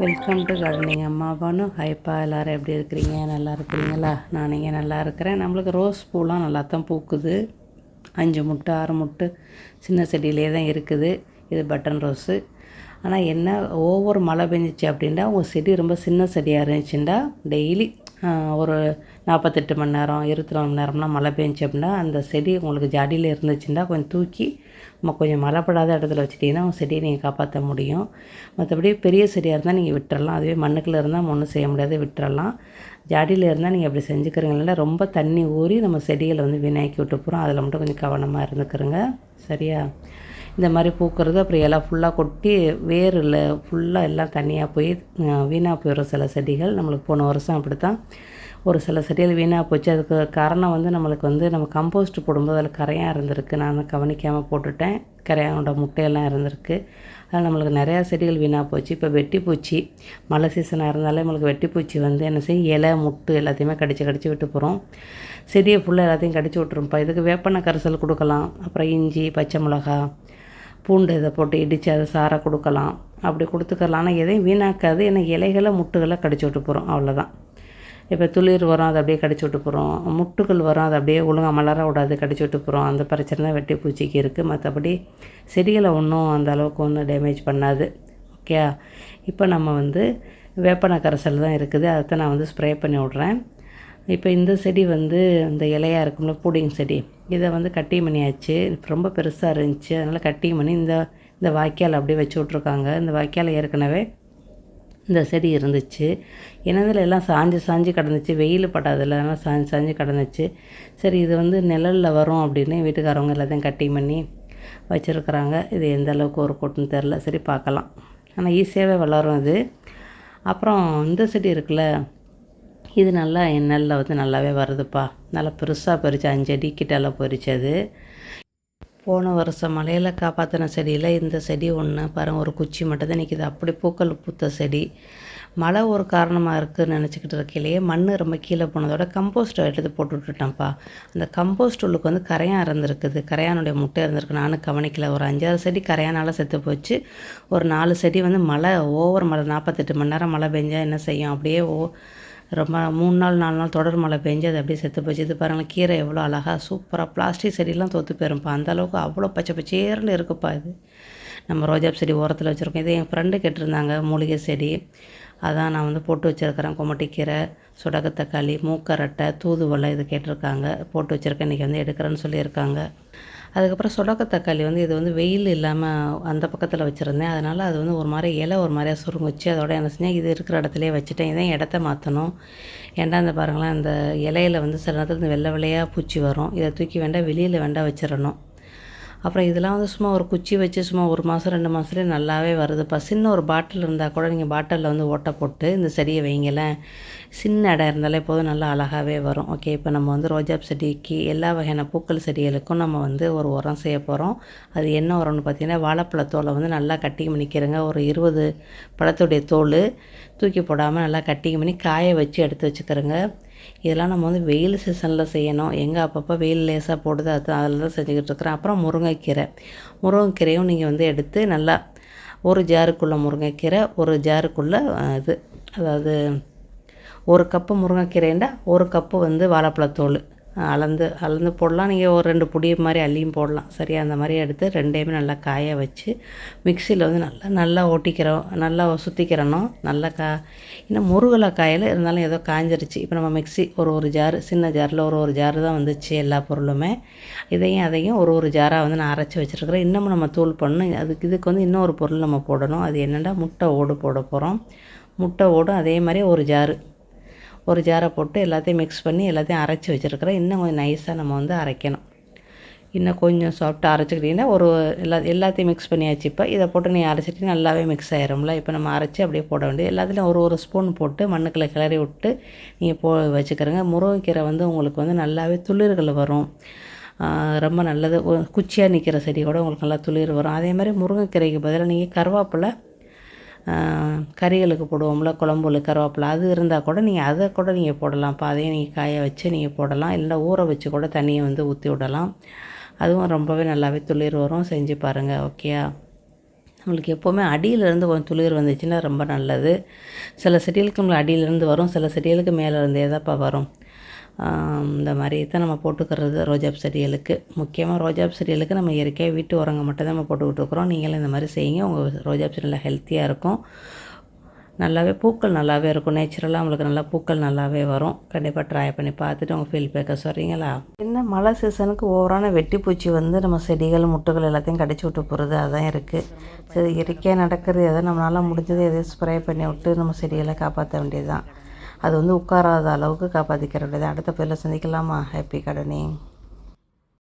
Welcome to gardening அம்மா அப்பானு ஹைப்பா எல்லோரும் எப்படி இருக்கிறீங்க? நல்லா இருக்கிறீங்களா? நான் இங்கே நல்லா இருக்கிறேன். நம்மளுக்கு ரோஸ் பூலாம் நல்லா தான் பூக்குது. அஞ்சு முட்டு ஆறு முட்டு சின்ன செடியிலே தான் இருக்குது. இது பட்டன் ரோஸு ஆனால் என்ன ஒவ்வொரு மழை பெஞ்சிச்சு அப்படின்னா உங்கள் செடி ரொம்ப சின்ன செடியாக இருந்துச்சுன்னா டெய்லி ஒரு நாற்பத்தெட்டு மணி நேரம் இருபத்தி நாலு மணி நேரம்லாம் மழை பெஞ்சு அப்படின்னா அந்த செடி உங்களுக்கு ஜாடியில் இருந்துச்சுன்னா கொஞ்சம் தூக்கி நம்ம கொஞ்சம் மழைப்படாத இடத்துல வச்சுட்டிங்கன்னா உங்கள் செடியை நீங்கள் காப்பாற்ற முடியும். மற்றபடி பெரிய செடியாக இருந்தால் நீங்கள் விட்டுறலாம். அதுவே மண்ணுக்குள்ளே இருந்தால் ஒன்றும் செய்ய முடியாது விட்டுறலாம். ஜாடியில் இருந்தால் நீங்கள் அப்படி செஞ்சுக்கிறீங்கள ரொம்ப தண்ணி ஊறி நம்ம செடிகளை வந்து வீணாக்கி விட்டு போகிறோம் அதில் மட்டும் கொஞ்சம் கவனமாக இருந்துக்கிறோங்க. சரியா? இந்த மாதிரி பூக்கிறது அப்புறம் இலை ஃபுல்லாக கொட்டி வேரில் ஃபுல்லாக எல்லாம் தனியாக போய் வீணாக போயிடும் சில செடிகள் நம்மளுக்கு போன வருஷம் அப்படி தான் ஒரு சில செடிகள் வீணாக போச்சு. அதுக்கு காரணம் வந்து நம்மளுக்கு வந்து நம்ம கம்போஸ்ட் போடும்போது அதில் கரையாக இருந்திருக்கு. நான் கவனிக்காமல் போட்டுட்டேன். கரையானோட முட்டையெல்லாம் இருந்திருக்கு. அதில் நம்மளுக்கு நிறையா செடிகள் வீணாக போச்சு. இப்போ வெட்டிப்பூச்சி மழை சீசனாக இருந்தாலே நம்மளுக்கு வெட்டிப்பூச்சி வந்து என்ன செய்யும் இலை முட்டு எல்லாத்தையுமே கடிச்சு கடிச்சு விட்டு போகிறோம் செடியை ஃபுல்லாக எல்லாத்தையும் கடிச்சு விட்டுருப்போம் இதுக்கு வேப்பெண்ணெய் கரிசல் கொடுக்கலாம். அப்புறம் இஞ்சி பச்சை மிளகா பூண்டு இதை போட்டு இடித்து அதை சாரை கொடுக்கலாம். அப்படி கொடுத்துக்கலாம் ஆனால் எதையும் வீணாக்காது. ஏன்னா இலைகளை முட்டுகளை கடிச்சு விட்டு போகிறோம் அவ்வளோதான் இப்போ துளிர் வரும் அதை அப்படியே கடிச்சு விட்டு போகிறோம் முட்டுகள் வரும் அதை அப்படியே ஒழுங்காக மலர விடாது கடிச்சு விட்டு போகிறோம் அந்த பிரச்சனை தான் வெட்டி பூச்சிக்கு இருக்குது மற்றபடி செடிகளை ஒன்றும் அந்த அளவுக்கு ஒன்றும் டேமேஜ் பண்ணாது. ஓகே இப்போ நம்ம வந்து வேப்பன கரைசல் தான் இருக்குது. அதை நான் வந்து ஸ்ப்ரே பண்ணி விட்றேன். இப்போ இந்த செடி வந்து இந்த இலையாக இருக்கும்ல பூடிங் செடி இதை வந்து கட்டி பண்ணியாச்சு. ரொம்ப பெருசாக இருந்துச்சு. அதனால் கட்டி பண்ணி இந்த இந்த வாய்க்கால் அப்படியே வச்சு விட்ருக்காங்க இந்த வாய்க்கால் ஏற்கனவே இந்த செடி இருந்துச்சு. இனதில் எல்லாம் சாஞ்சு சாஞ்சு கிடந்துச்சு. வெயில் படாதில்ல அதனால் சாஞ்சு சாஞ்சு கிடந்துச்சு. சரி இது வந்து நிழலில் வரும் அப்படின்னு வீட்டுக்காரவங்க எல்லாத்தையும் கட்டிங் பண்ணி வச்சுருக்குறாங்க. இது எந்த அளவுக்கு ஒரு கூட்டுன்னு தெரில. சரி பார்க்கலாம். ஆனால் ஈஸியாகவே வளரும் இது. அப்புறம் இந்த செடி இருக்குல்ல இது நல்லா எண்ணெயில் வந்து நல்லாவே வருதுப்பா. நல்லா பெருசாக பறிச்சு அஞ்சு அடி கிட்டலாம் பறிச்சு அது. போன வருஷம் மலையில் காப்பாற்றின செடியில் இந்த செடி ஒன்று பாருங்கள் ஒரு குச்சி மட்டும் தான் நிற்கிது அப்படி பூக்கள் பூத்த செடி. மழை ஒரு காரணமாக இருக்குதுன்னு நினச்சிக்கிட்டு இருக்கையிலேயே மண் ரொம்ப கீழே போனதோட கம்போஸ்ட் எடுத்து போட்டு விட்டுட்டேன்ப்பா. அந்த கம்போஸ்ட் உள்ளுக்கு வந்து கரையான் இருந்திருக்குது கரையானுடைய முட்டை இருந்திருக்கு நானும் கவனிக்கல. ஒரு அஞ்சாறு செடி கரையானால் செத்து போச்சு. ஒரு நாலு செடி வந்து மழை ஓவர் மழை நாற்பத்தெட்டு மணி நேரம் மழை பெஞ்சால் என்ன செய்யும்? அப்படியே ஓ ரொம்ப மூணு நாள் நாலு நாள் தொடர் மழை பெஞ்சு அது அப்படியே செத்து போச்சு. இது பாருங்கள் கீரை எவ்வளோ அழகாக சூப்பராக பிளாஸ்டிக் செடியெலாம் தோற்று போயிருப்பா அந்தளவுக்கு அவ்வளோ பச்சை பச்சேர்னு இருக்குப்பா இது. நம்ம ரோஜாப் செடி ஓரத்தில் வச்சுருக்கோம். இது என் ஃப்ரெண்டு கேட்டிருந்தாங்க மூலிகை செடி. அதான் நான் வந்து போட்டு வச்சுருக்கிறேன் கொமட்டிக்கீரை சுடக தக்காளி மூக்கரட்டை தூதுவளை இது கேட்டிருக்காங்க. போட்டு வச்சுருக்கேன் இன்றைக்கி வந்து எடுக்கிறேன்னு சொல்லியிருக்காங்க. அதுக்கப்புறம் சுடக்க தக்காளி வந்து இது வந்து வெயில் இல்லாமல் அந்த பக்கத்தில் வச்சுருந்தேன். அதனால் அது வந்து ஒரு மாதிரி இலை ஒரு மாதிரியாக சுருங்குச்சு. அதோட என்ன செஞ்சேன் இது இருக்கிற இடத்துலையே வச்சுட்டேன். இதான் இடத்த மாற்றணும் ஏன்டா இந்த பாருங்களேன் அந்த இலையில வந்து சில நேரத்தில் இந்த வெள்ளை வெள்ளையாக பூச்சி வரும். இதை தூக்கி வேண்டாம் வெளியில் வேண்டாம் வச்சிடணும். அப்புறம் இதெல்லாம் வந்து சும்மா ஒரு குச்சி வச்சு சும்மா ஒரு மாதம் ரெண்டு மாதத்துலேயே நல்லாவே வருதுப்பா சின்ன ஒரு பாட்டில் இருந்தால் கூட நீங்கள் பாட்டிலில் வந்து ஓட்டை போட்டு இந்த செடியை வைங்களேன். சின்ன இடம் இருந்தாலே போதும் நல்லா அழகாகவே வரும். ஓகே இப்போ நம்ம வந்து ரோஜாப் செடிக்கு எல்லா வகையான பூக்கள் செடிகளுக்கும் நம்ம வந்து ஒரு உரம் செய்ய போகிறோம் அது என்ன உரம்னு பார்த்தீங்கன்னா வாழைப்பழத்தோலை வந்து நல்லா கட்டிங் பண்ணிக்கிறேங்க. ஒரு இருபது பழத்துடைய தோல் தூக்கி போடாமல் நல்லா கட்டிங் பண்ணி காய வச்சு எடுத்து வச்சுக்கிறேங்க. இதெல்லாம் நம்ம வந்து வெயில் சீசனில் செய்யணும். எங்கே அப்பப்போ வெயில் லேசாக போடுது அது அதில் தான் செஞ்சுக்கிட்டு இருக்கிறேன். அப்புறம் முருங்கைக்கீரை. முருங்கைக்கீரையும் நீங்கள் வந்து எடுத்து நல்லா ஒரு ஜாருக்குள்ளே முருங்கைக்கீரை ஒரு ஜாருக்குள்ளே இது அதாவது ஒரு கப்பு முருங்கைக்கீரைண்டா ஒரு கப்பு வந்து வாழைப்பழத்தோல் அளந்து அளந்து போடலாம். நீங்கள் ஒரு ரெண்டு பொடி மாதிரி அள்ளியும் போடலாம். சரியா? அந்த மாதிரி எடுத்து ரெண்டையுமே நல்லா காய வச்சு மிக்சியில் வந்து நல்லா நல்லா ஓட்டிக்கிறோம் நல்லா சுற்றிக்கிறணும் நல்லா கா இன்னும் முருகலை காயில் இருந்தாலும் ஏதோ காஞ்சிருச்சு. இப்போ நம்ம மிக்சி ஒரு ஒரு ஜாரு சின்ன ஜாரில் ஒரு ஒரு ஜாரு தான் வந்துச்சு எல்லா பொருளுமே. இதையும் அதையும் ஒரு ஒரு ஜாராக வந்து நான் அரைச்சி வச்சுருக்கிறேன். இன்னமும் நம்ம தூள் பண்ணணும். அதுக்கு இதுக்கு வந்து இன்னொரு பொருள் நம்ம போடணும். அது என்னென்னா முட்டை ஓடு போட போகிறோம் முட்டை ஓடும் அதே மாதிரி ஒரு ஜாரு. ஒரு ஜாரை போட்டு எல்லாத்தையும் மிக்ஸ் பண்ணி எல்லாத்தையும் அரைச்சி வச்சுருக்கிறேன். இன்னும் கொஞ்சம் நைஸாக நம்ம வந்து அரைக்கணும். இன்னும் கொஞ்சம் சாஃப்டாக அரைச்சிக்கிட்டிங்கன்னா ஒரு எல்லா எல்லாத்தையும் மிக்ஸ் பண்ணியாச்சு இப்போ. இதை போட்டு நீ அரைச்சிட்டு நல்லாவே மிக்ஸ் ஆயிரும்ல. இப்போ நம்ம அரைச்சி அப்படியே போட வேண்டியது. எல்லாத்துலேயும் ஒரு ஒரு ஸ்பூன் போட்டு மண்ணுக்குள்ளே கிளறி விட்டு நீங்கள் போ வச்சுக்கிறங்க. முருங்கைக்கீரை வந்து உங்களுக்கு வந்து நல்லாவே துளிர்கள் வரும். ரொம்ப நல்லது. குச்சியாக நிற்கிற செடி கூட உங்களுக்கு நல்லா துளிர் வரும். அதே மாதிரி முருங்கைக்கீரைக்கு பதிலாக நீங்கள் கருவேப்பிலை கறிகளுக்கு போடுவோம்ல குழம்புல கருவேப்பிலை அது இருந்தால் கூட நீங்கள் அதை கூட நீங்கள் போடலாம். இப்போ அதையும் நீங்கள் காய வச்சு நீங்கள் போடலாம். இல்லை ஊற வச்சு கூட தண்ணியை வந்து ஊற்றி விடலாம். அதுவும் ரொம்பவே நல்லாவே துளிர் வரும். செஞ்சு பாருங்கள் ஓகேயா நம்மளுக்கு எப்போவுமே அடியிலேருந்து கொஞ்சம் துளிர் வந்துச்சுன்னா ரொம்ப நல்லது. சில செடிகளுக்கு நம்மளுக்கு அடியிலேருந்து வரும். சில செடிகளுக்கு மேலே இருந்தே தான்ப்பா வரும். இந்த மாதிரி தான் நம்ம போட்டுக்கிறது ரோஜாப் செடிகளுக்கு. முக்கியமாக ரோஜாப் செடிகளுக்கு நம்ம இயற்கையாக வீட்டு உரங்க மட்டும் தான் நம்ம போட்டுக்கிட்டு இருக்கிறோம். நீங்களும் இந்த மாதிரி செய்யுங்க. உங்கள் ரோஜாப் செடி நல்லா ஹெல்த்தியாக இருக்கும். நல்லாவே பூக்கள் நல்லாவே இருக்கும். நேச்சுரலாக உங்களுக்கு நல்லா பூக்கள் நல்லாவே வரும். கண்டிப்பாக ட்ரை பண்ணி பார்த்துட்டு உங்கள் ஃபீல் பேக்க சொல்கிறீங்களா என்ன மழை சீசனுக்கு ஓவரான வெட்டிப்பூச்சி வந்து நம்ம செடிகள் முட்டுகள் எல்லாத்தையும் கடிச்சு விட்டு போகிறது அதான் இருக்குது சரி இயற்கையாக நடக்கிறது எதை நம்மளால் முடிஞ்சது எதையும் ஸ்ப்ரே பண்ணி விட்டு நம்ம செடிகளை காப்பாற்ற வேண்டியது தான் அது வந்து உட்காராத அளவுக்கு காப்பாற்றிக்கிற வேண்டியது. அடுத்த பேரில் சந்திக்கலாமா? ஹாப்பி கடனிங்